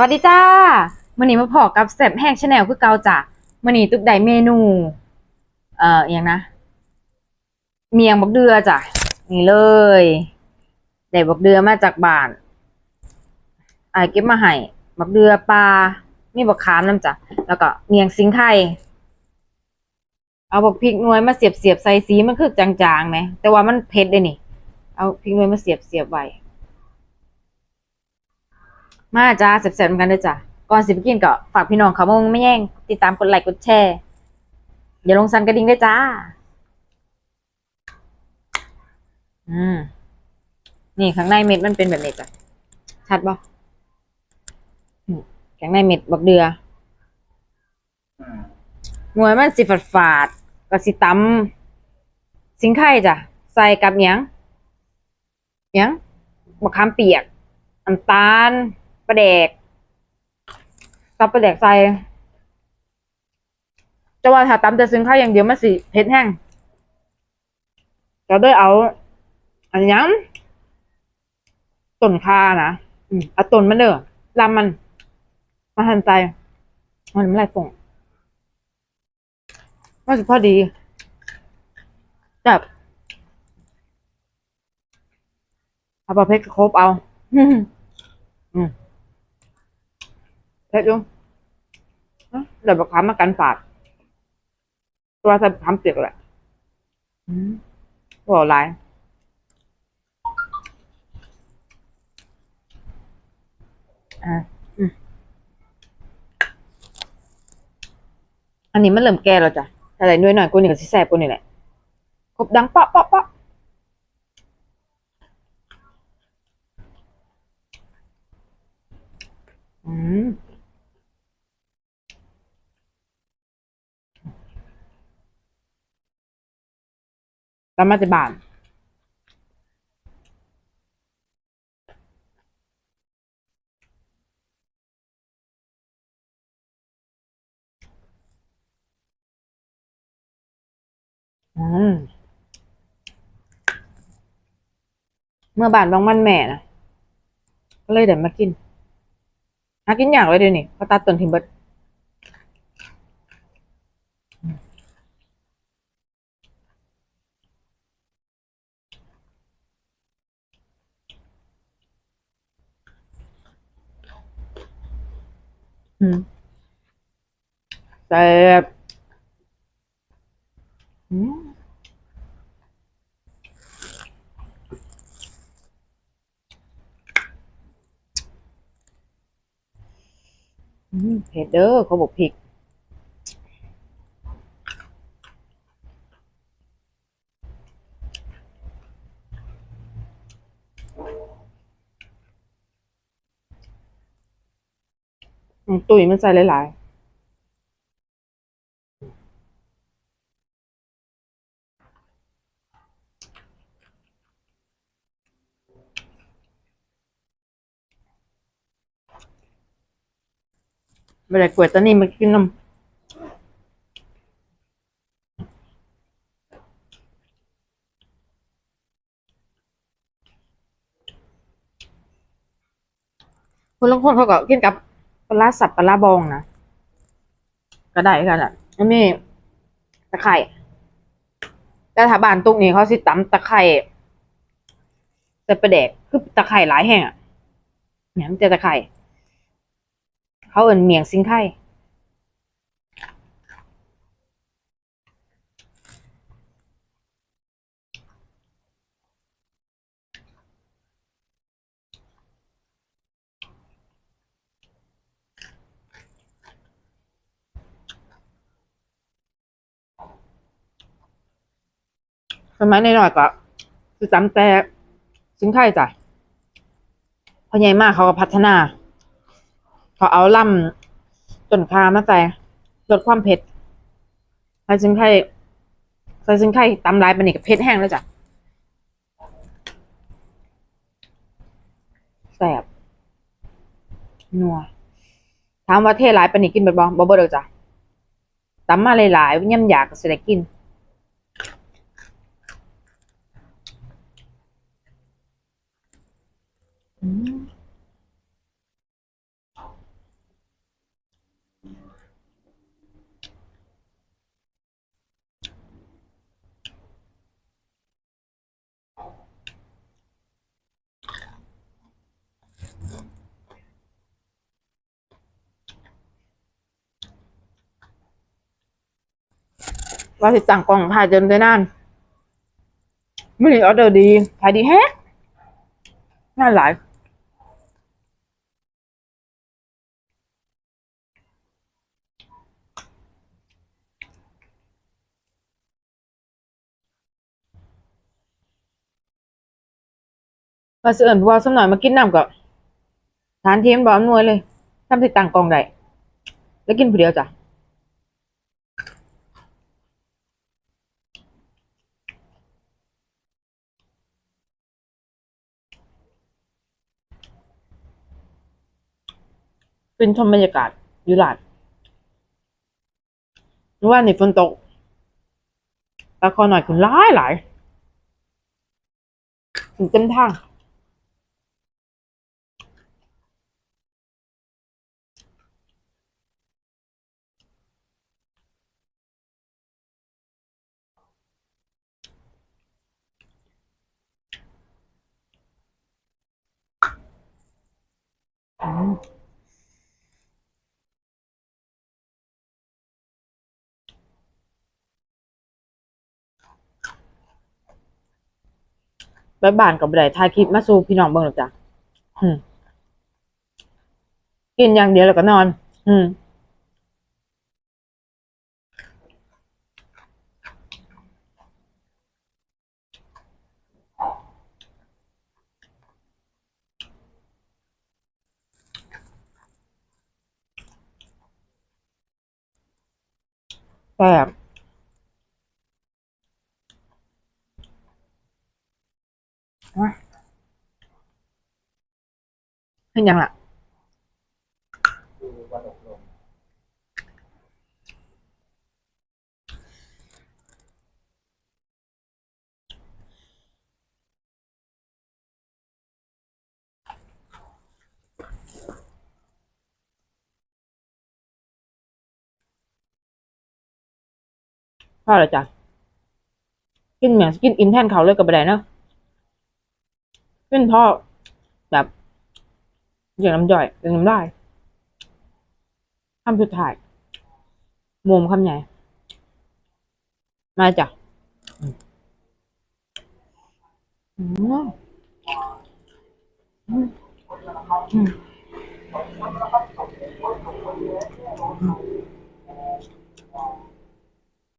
สวัสดีจ้ามื่อนี้มาพอกับแซ่บแห้งชาแนลคือเกาจ้ะมื่อนี้ตุกได้เมนู เอ่ออย่างนะ เมียงบักเดือจ้ะนี่เลยได้บักเดือมาจากบ้านไอเก็บมาให้บักเดือปลามีบักขามน้ำจ้ะแล้วก็เมียงสิงไข่เอาบักพริกหน่วยมาเสียบเสียบใส่สีมันคือจางๆไหมแต่ว่ามันเผ็ดเลยนี่ เอาพริกหน่วยมาเสียบเสียบไว้ มาจ้าแซ่บๆเหมือนกันด้อจ้ะก่อนสิไปกินก็ฝากพี่น้องเขามาไม่แย่งติดตามกดไลค์กดแชร์อย่าลงสันกระดิ่งด้วยจ้า อืม นี่ข้างในเม็ดมันเป็นแบบนี้จ้ะชัดปะข้างในเม็ดบักเดือหน่วยมันสิฝาดฝาดๆก็สิตำสิงไข่จ้ะ ใส่กับยังยังมะขามเปียกน้ำตาล ปลาแดกซับปลาแดกใส่จะว่าถ้าตำแต่ซึ่งข้าวอย่างเดียวมันสิเผ็ดแห้งก็ด้วยเอา อันยังต้นคานะอืมเอาต้นมันเด้อลำมัน มาทันใจมันไม่ไรป่งว่าสิพอดีแบบเอาประเภทครบเอา อืม เผ็ดอยู่เอ้าเดี๋ยวบอกค้ามากันฝาด ตัวใส่ทำเปียกแหละอืมบอกหลายอ่าอืมอันนี้มันเริ่มแก่แล้วจ้ะแต่ไหนน้อยหน่อยกูนี่ก็สิแซ่บกูนี่แหละครบดังเปาะเปาะเปาะอืม ตามมาจากบ้านอืม เมื่อบานบางมันแม่นะก็เลยเดี๋ยวมากินหากินอย่างเลยเดี๋ยวนี้เขาตัดต้นทิมเบิด แต่อืมเผ็ดเด้อเขาบอกพริก ตุ๋ยมันใส่หลายๆเวลากวยตอนนี้มากินน้ำคนละคนเขาก็กินกับ ปลาร้าสับปลาร้าบองนะก็ได้กันอะอันนี้ตะไคร่แต่ถ้าบานตุกนี่เขาสิตำตะไคร่แต่ประเดกคือตะไคร่หลายแห่งอะเนี่ยมันจะตะไคร่เขาเอินเมียงซิงไข่ สมัยน้อยๆก็คือจำแต่สินไข่จ้ะพอใหญ่มากเขาก็พัฒนา เขาเอาล่ำต้นคามาใส่ลดความเผ็ดใส่สินไข่ใส่สินไข่ตำลายไปนี่ก็เผ็ดแห้งแล้วจ้ะแสบนัวถามว่าเทหลายปานนี้กินเบิดบ่บ่เบิดดอจ้ะตำมาหลายๆย่ำอยากก็สิได้กิน ว่าสิสั่งกล่องผ่าจนได้นานไม่ได้ออเดอร์ดีขายดีแฮะน่าหลาย ว่าเสื่อนว่าสมหน่อยมากินน้ำกับทานเทียมบอมนวยเลยทำสิต่างกล่องได้แล้วกินผู้เดียวจ้ะเป็นชมบรรยากาศยู่หลาดเมื่อว่านนี่ฝนตกปลาคอหน่อยคุณร้ายหลายถึงเต็มทาง ไปบ้านกับไดถ่ายคลิปมาสู่พี่น้องเบิ่งหรอกจ้ะกินอย่างเดียวแล้วก็นอน อืมแบบอะ เห็นยังล่ะพ่อเหรจ้ะกินเหมือนกินอินแทนเขาเลยกับไปไหนเนาะ กินพ่อแบบอย่างน้ำย่อยอย่างน้ำได้คำสุดท้ายมุมคำใหญ่มาจ้ะอืมอืมอืม